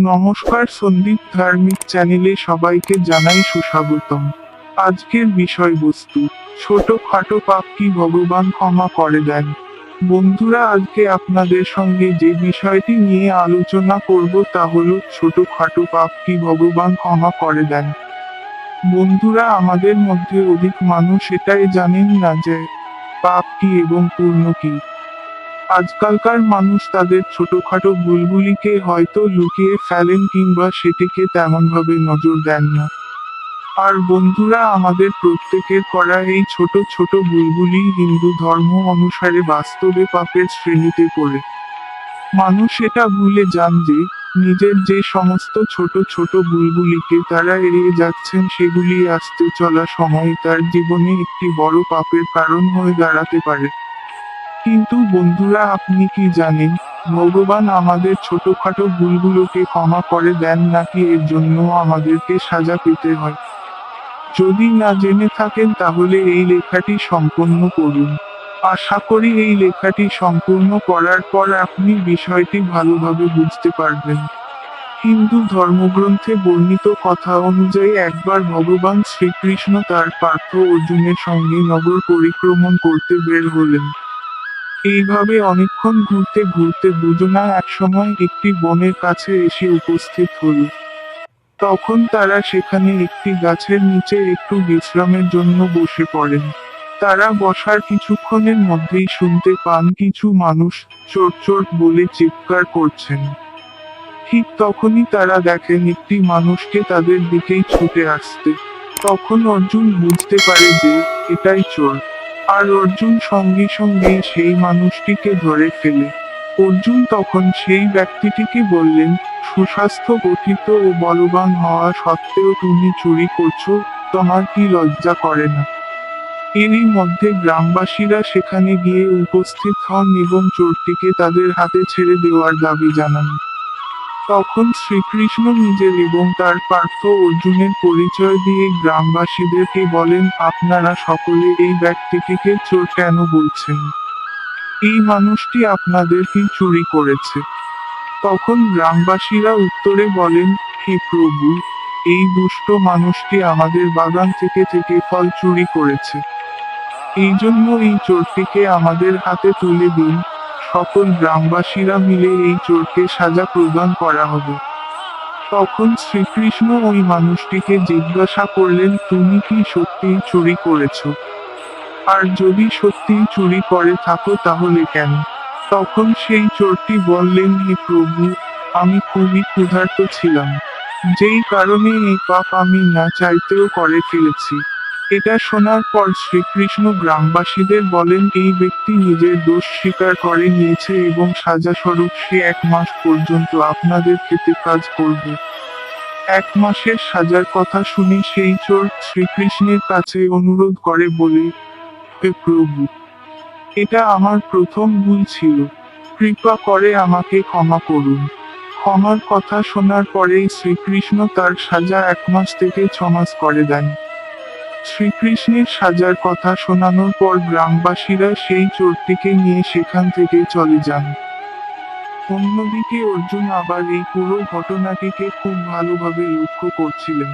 নমস্কার সন্দীপ ধার্মিক চ্যানেলে সবাইকে জানাই সুস্বাগতম। আজকের বিষয়বস্তু ছোট খাটো পাপ কি ভগবান ক্ষমা করে দেন? বন্ধুরা, আজকে আপনাদের সঙ্গে যে বিষয়টি নিয়ে আলোচনা করব তা হল ছোট খাটো পাপ কি ভগবান ক্ষমা করে দেন? বন্ধুরা, আমাদের মধ্যে অধিক মানুষ এটাই জানেন না যে, পাপ কি এবং পূর্ণ কি। আজকালকার মানুষ তাদের ছোটখাটো ভুলগুলিকে হয়তো লুকিয়ে ফেলেন কিংবা সেটিকে তেমনভাবে নজর দেন না। আর বন্ধুরা, আমাদের প্রত্যেকের করা এই ছোট ছোট ভুলগুলি হিন্দু ধর্ম অনুসারে বাস্তবে পাপের শ্রেণীতে পড়ে। মানুষ এটা ভুলে যান যে, নিজের যে সমস্ত ছোট ছোট ভুলগুলিকে তারা এড়িয়ে যাচ্ছেন, সেগুলি আসতে চলা সময় তার জীবনে একটি বড় পাপের কারণ হয়ে দাঁড়াতে পারে। কিন্তু বন্ধুরা, আপনি কি জানেন? ভগবান আমাদের ছোটখাটো ভুলগুলোকে ক্ষমা করে দেন নাকি এর জন্য আমাদেরকে সাজা পেতে হয়? যদি না জেনে থাকেন, তাহলে এই লেখাটি সম্পন্ন করুন আশা করি এই লেখাটি সম্পূর্ণ করার পর আপনি বিষয়টি ভালোভাবে বুঝতে পারবেন। হিন্দু ধর্মগ্রন্থে বর্ণিত কথা অনুযায়ী একবার ভগবান শ্রীকৃষ্ণ তার পার্থ অর্জুনের সঙ্গে নগর পরিক্রমণ করতে বের হলেন। এইভাবে অনেকক্ষণ ঘুরতে ঘুরতে দুজনা একসময় একটি বনের কাছে এসে উপস্থিত হল। তখন তারা সেখানে একটি গাছের নিচে একটু বিশ্রামের জন্য বসে পড়েন। তারা বসার কিছুক্ষণের মধ্যেই শুনতে পান কিছু মানুষ চোট চোট বলে চিৎকার করছেন। ঠিক তখনই তারা দেখেন একটি মানুষকে তাদের দিকেই ছুটে আসতে। তখন অর্জুন বুঝতে পারে যে এটাই চোর। আর অর্জুন সঙ্গে সঙ্গে সেই মানুষটিকে ধরে ফেলে। অর্জুন তখন সেই ব্যক্তিটিকে বললেন, সুস্বাস্থ্য গঠিত ও বলবান হওয়া সত্ত্বেও তুমি চুরি করছ, তোমার কি লজ্জা করে না? এরই মধ্যে গ্রামবাসীরা সেখানে গিয়ে উপস্থিত হন এবং চোরটিকে তাদের হাতে ছেড়ে দেওয়ার দাবি জানান। তখন শ্রীকৃষ্ণ নিজের এবং তার পার্থ অর্জুনের পরিচয় দিয়ে গ্রামবাসীদেরকে বলেন, আপনারা সকলে এই ব্যক্তিটিকে চোর কেন বলছেন? এই মানুষটি আপনাদেরকে চুরি করেছে? তখন গ্রামবাসীরা উত্তরে বলেন, হে প্রভু, এই দুষ্ট মানুষটি আমাদের বাগান থেকে থেকে ফল চুরি করেছে। এই জন্য এই চোরটিকে আমাদের হাতে তুলে দিন। সকল গ্রামবাসীরা মিলে এই চোরকে সাজা প্রদান করা হবে। তখন শ্রীকৃষ্ণ ওই মানুষটিকে জিজ্ঞাসা করলেন, তুমি কি সত্যিই চুরি করেছ? আর যদি সত্যিই চুরি করে থাকো তাহলে কেন? তখন সেই চোরটি বললেন, হে প্রভু, আমি খুবই ক্ষুধার্ত ছিলাম। যেই কারণে এই পাপ আমি না চাইতেও করে ফেলেছি। এটা শোনার পর শ্রীকৃষ্ণ গ্রামবাসীদের বলেন, এই ব্যক্তি নিজের দোষ স্বীকার করে, নিয়েছে এবং সাজা স্বরূপ সে এক মাস পর্যন্ত আপনাদের খেতে কাজ করবে। এক মাসের সাজার কথা শুনে সেই চোর শ্রীকৃষ্ণের কাছে অনুরোধ করে বলে, হে প্রভু, এটা আমার প্রথম ভুল ছিল। কৃপা করে আমাকে ক্ষমা করুন। ক্ষমার কথা শোনার পরেই শ্রীকৃষ্ণ তার সাজা এক মাস থেকে ছমাস করে দেন। শ্রীকৃষ্ণের সাজার কথা শোনানোর পর গ্রামবাসীরা সেই চোরটিকে নিয়ে সেখান থেকে চলে যান। অন্যদিকে অর্জুন আবার এই পুরো ঘটনাটিকে খুব ভালোভাবে লক্ষ্য করছিলেন।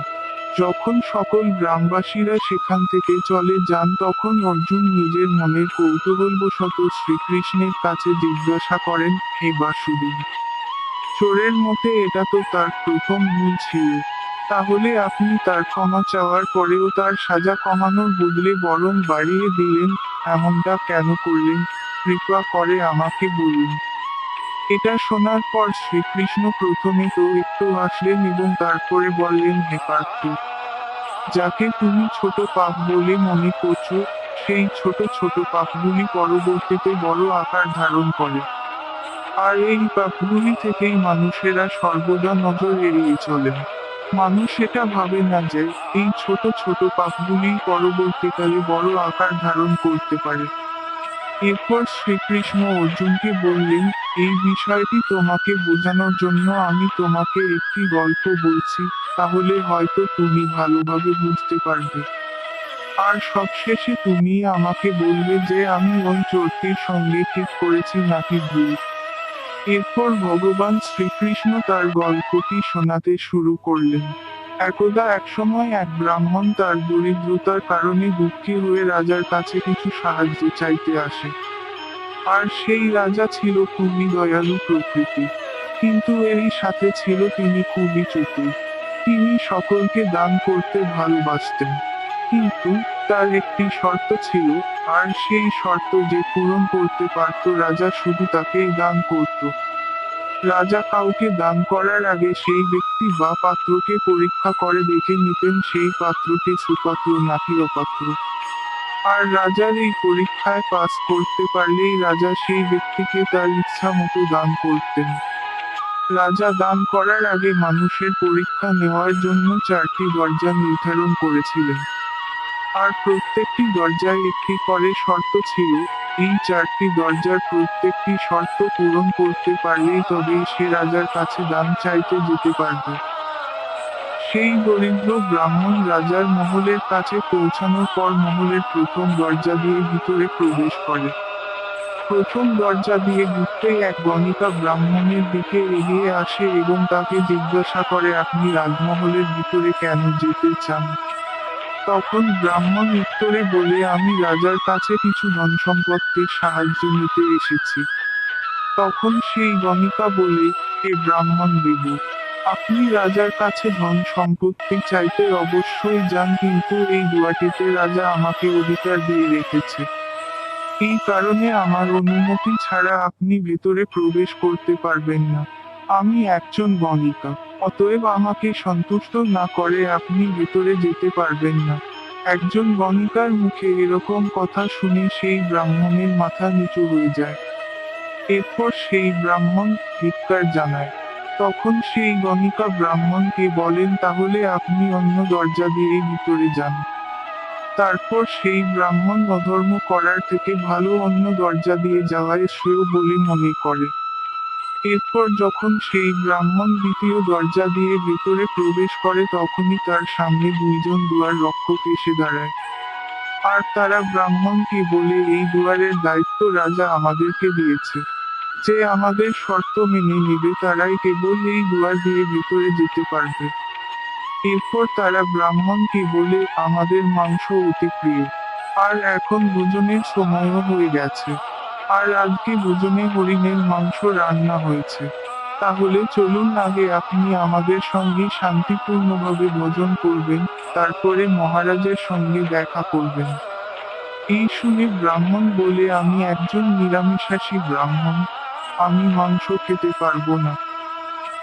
যখন সকল গ্রামবাসীরা সেখান থেকে চলে যান, তখন অর্জুন নিজের মনের কৌতূহলবশত শ্রীকৃষ্ণের কাছে জিজ্ঞাসা করেন, হে বাসুদেব, চোরের মতে এটা তো তার প্রথম ভুল ছিল। তাহলে আপনি তার ক্ষমা চাওয়ার পরেও তার সাজা কমানোর বদলে বরং বাড়িয়ে দিলেন, এমনটা কেন করলেন? কৃপা করে আমাকে বলুন। এটা শোনার পর শ্রীকৃষ্ণ প্রথমে তো একটু হাসলেন এবং তারপরে বললেন, হে পার্থ, যাকে তুমি ছোট পাপ বলে মনে করছ, সেই ছোট ছোট পাপগুলি পরবর্তীতে বড় আকার ধারণ করে। আর এই পাপগুলি থেকেই মানুষেরা সর্বদা নজর এড়িয়ে চলেন। মানুষ এটা ভাবে না যে, এই ছোট ছোট পাপগুলি পরবর্তীকালে বড় আকার ধারণ করতে পারে। এরপর শ্রীকৃষ্ণ অর্জুনকে বললেন, এই বিষয়টি তোমাকে বোঝানোর জন্য আমি তোমাকে একটি গল্প বলছি, তাহলে হয়তো তুমি ভালোভাবে বুঝতে পারবে। আর সবশেষে তুমি আমাকে বলবে যে আমি ওই চোরটির সঙ্গে ঠিক করেছি নাকি ভুল। এরপর ভগবান শ্রীকৃষ্ণ তার গল্পটি শোনাতে শুরু করলেন। একদা একসময় এক ব্রাহ্মণ তার দরিদ্রতার কারণে দুঃখী হয়ে রাজার কাছে কিছু সাহায্য চাইতে আসে। আর সেই রাজা ছিল খুবই দয়ালু প্রকৃতি। কিন্তু এরই সাথে ছিল তিনি খুবই চতুর তিনি সকলকে দান করতে ভালোবাসতেন। কিন্তু তার একটি শর্ত ছিল, আর সেই শর্ত যে পূরণ করতে পারত রাজা শুধু তাকেই দান করত। রাজা কাউকে দান করার আগে সেই ব্যক্তি বা পাত্রকে পরীক্ষা করে দেখে নিতেন সেই পাত্রটি সুপাত্র নাকি অপাত্র। আর রাজার এই পরীক্ষায় পাস করতে পারলেই রাজা সেই ব্যক্তিকে তার ইচ্ছা মতো দান করতেন। রাজা দান করার আগে মানুষের পরীক্ষা নেওয়ার জন্য চারটি দরজা নির্ধারণ করেছিলেন। আর প্রত্যেকটি দরজায় একটি করে শর্ত ছিল, এই চারটি দরজার প্রত্যেকটি শর্ত পূরণ করতে পারলেই তবেই সে রাজার কাছে দান চাইতে যেতে পারবে। সেই দরিদ্র ব্রাহ্মণ রাজার মহলের কাছে পৌঁছানোর পর মহলের প্রথম দরজা দিয়ে ভিতরে প্রবেশ করে। প্রথম দরজা দিয়ে ঢুকতেই এক গণিকা ব্রাহ্মণের দিকে এগিয়ে আসে এবং তাকে জিজ্ঞাসা করে, আপনি রাজমহলের ভিতরে কেন যেতে চান? তখন ব্রাহ্মণ উত্তরে বলে, আমি রাজার কাছে কিছু ধন সম্পত্তির সাহায্য নিতে এসেছি। তখন সেই গণিকা বলে, হে ব্রাহ্মণ দেবু আপনি রাজার কাছে ধন সম্পত্তি চাইতে অবশ্যই যান, কিন্তু এই দুয়াটিতে রাজা আমাকে অধিকার দিয়ে রেখেছে। এই কারণে আমার অনুমতি ছাড়া আপনি ভেতরে প্রবেশ করতে পারবেন না। আমি একজন গণিকা অতএব আমাকে সন্তুষ্ট না করে আপনি ভেতরে যেতে পারবেন না। একজন গণিকার মুখে এরকম কথা শুনে সেই ব্রাহ্মণের মাথা নিচু হয়ে যায়। এরপর সেই ব্রাহ্মণ ধিক্কার জানায়। তখন সেই গণিকা ব্রাহ্মণকে বলেন, তাহলে আপনি অন্য দরজা দিয়ে ভিতরে যান। তারপর সেই ব্রাহ্মণ অধর্ম করার থেকে ভালো অন্য দরজা দিয়ে যাওয়ায় শ্রেয় বলে মনে করে। এরপর যখন সেই ব্রাহ্মণ দ্বিতীয় দরজা দিয়ে ভেতরে প্রবেশ করে, তখনই তার সামনে দুইজন দুয়ার রক্ষক এসে দাঁড়ায়। আর তারা ব্রাহ্মণকে বলে, এই দুয়ারের দায়িত্ব রাজা আমাদেরকে দিয়েছে। যে আমাদের শর্ত মেনে নেবে, তারাই কেবল এই দুয়ার দিয়ে ভেতরে যেতে পারবে। এরপর তারা ব্রাহ্মণকে বলে, আমাদের মাংস অতি প্রিয় আর এখন দুজনের সময়ও হয়ে গেছে। আর আজকে ভোজনে হরিণের মাংস রান্না হয়েছে। তাহলে চলুন আগে আপনি আমাদের সঙ্গে শান্তিপূর্ণভাবে ভোজন করবেন, তারপরে মহারাজের সঙ্গে দেখা করবেন। এই শুনে ব্রাহ্মণ বলে, আমি একজন নিরামিষাসী ব্রাহ্মণ, আমি মাংস খেতে পারব না।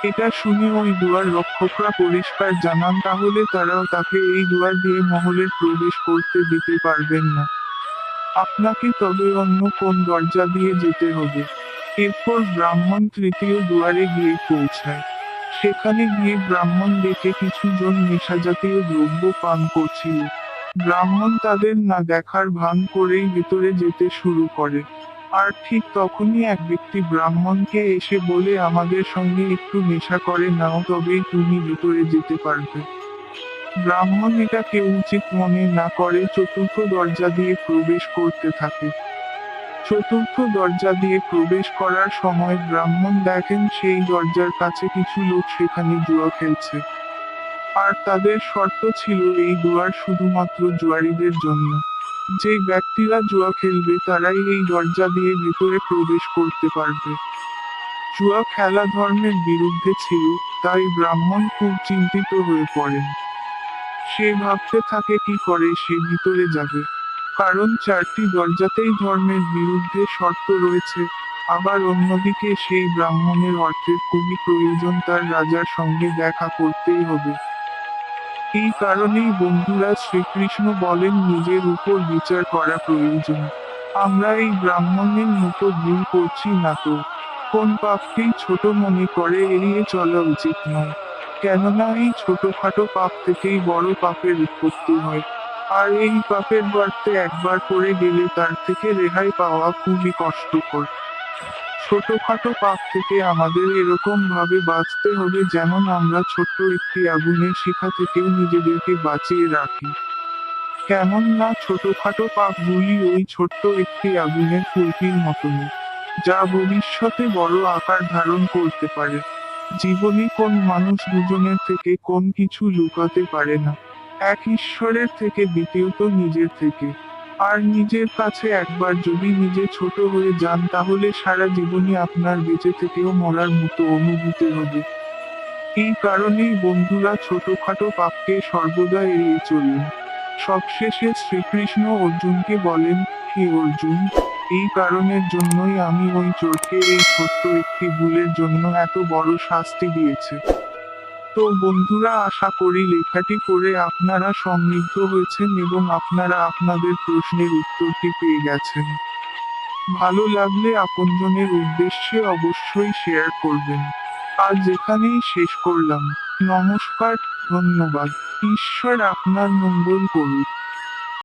এটা শুনে ওই দুয়ার রক্ষকরা পরিষ্কার জানান, তাহলে তারাও তাকে এই দুয়ার দিয়ে মহলের প্রবেশ করতে দিতে পারবেন না। আপনাকে তবে অন্য কোন দরজা দিয়ে যেতে হবে। এরপর ব্রাহ্মণ তৃতীয় দুয়ারে গিয়ে পৌঁছায়। সেখানে গিয়ে ব্রাহ্মণ দেখে কিছু জন নেশাজাতীয় দ্রব্য পান করছিল। ব্রাহ্মণ তাদের না দেখার ভান করেই ভিতরে যেতে শুরু করে। আর ঠিক তখনই এক ব্যক্তি ব্রাহ্মণকে এসে বলে, আমাদের সঙ্গে একটু নেশা করে নাও, তবেই তুমি ভিতরে যেতে পারবে। ব্রাহ্মণ এটাকে উচিত মনে না করে চতুর্থ দরজা দিয়ে প্রবেশ করতে থাকে। চতুর্থ দরজা দিয়ে প্রবেশ করার সময় ব্রাহ্মণ দেখেন সেই দরজার কাছে কিছু লোক সেখানে জুয়া খেলছে। আর তাদের শর্ত ছিল এই দুয়ার শুধুমাত্র জুয়ারিদের জন্য। যে ব্যক্তিরা জুয়া খেলবে তারাই এই দরজা দিয়ে ভেতরে প্রবেশ করতে পারবে। জুয়া খেলা ধর্মের বিরুদ্ধে ছিল, তাই ব্রাহ্মণ খুব চিন্তিত হয়ে পড়েন। সে ভাবতে থাকে কি করে সে ভিতরে যাবে। কারণ চারটি দরজাতেই ধর্মের বিরুদ্ধে শর্ত রয়েছে। আবার অন্যদিকে সেই ব্রাহ্মণের অর্থের খুবই প্রয়োজন তার রাজার সঙ্গে দেখা করতেই হবে। এই কারণেই বন্ধুরা শ্রীকৃষ্ণ বলেন নিজের উপর বিচার করা প্রয়োজন। আমরা এই ব্রাহ্মণের মতো ভুল করছি না তো। কোন পাপকেই ছোট মনে করে এড়িয়ে চলা উচিত নয়। কেননা এই ছোটখাটো পাপ থেকেই বড় পাপের উৎপত্তি হয়। আর এই পাপের গর্তে একবার পড়ে গেলে তার থেকে রেহাই পাওয়া খুবই কষ্টকর। ছোটখাটো পাপ থেকে আমাদের এরকম ভাবে বাঁচতে হবে যেমন আমরা ছোট্ট একটি আগুনের শিখা থেকেও নিজেদেরকে বাঁচিয়ে রাখি। কেমন না ছোটখাটো পাপগুলি ওই ছোট্ট একটি আগুনের ফুলকির মতনই, যা ভবিষ্যতে বড় আকার ধারণ করতে পারে। জীবনে কোন মানুষ দুজনের থেকে কোন কিছু লুকাতে পারে না। এক ঈশ্বরের থেকে, দ্বিতীয়ত নিজের থেকে। আর নিজের কাছে একবার যদি নিজে ছোট হয়ে যান, তাহলে সারা জীবনই আপনার বেঁচে থেকেও মরার মতো অনুভূতি হবে। এই কারণেই বন্ধুরা ছোটখাটো পাপকে সর্বদা এড়িয়ে চলুন। সবশেষে শ্রীকৃষ্ণ অর্জুনকে বলেন, হে অর্জুন এই কারণের জন্যই আমি ওই চোরকে এই ছোট্ট একটি ভুলের জন্য এত বড় শাস্তি দিয়েছে। তো বন্ধুরা, আশা করি লেখাটি করে আপনারা সমৃদ্ধ হয়েছেন এবং আপনারা আপনাদের প্রশ্নের উত্তরটি পেয়ে গেছেন। ভালো লাগলে আপনজনের উদ্দেশ্যে অবশ্যই শেয়ার করবেন। আজ এখানেই শেষ করলাম, নমস্কার, ধন্যবাদ। ঈশ্বর আপনার মঙ্গল করুক।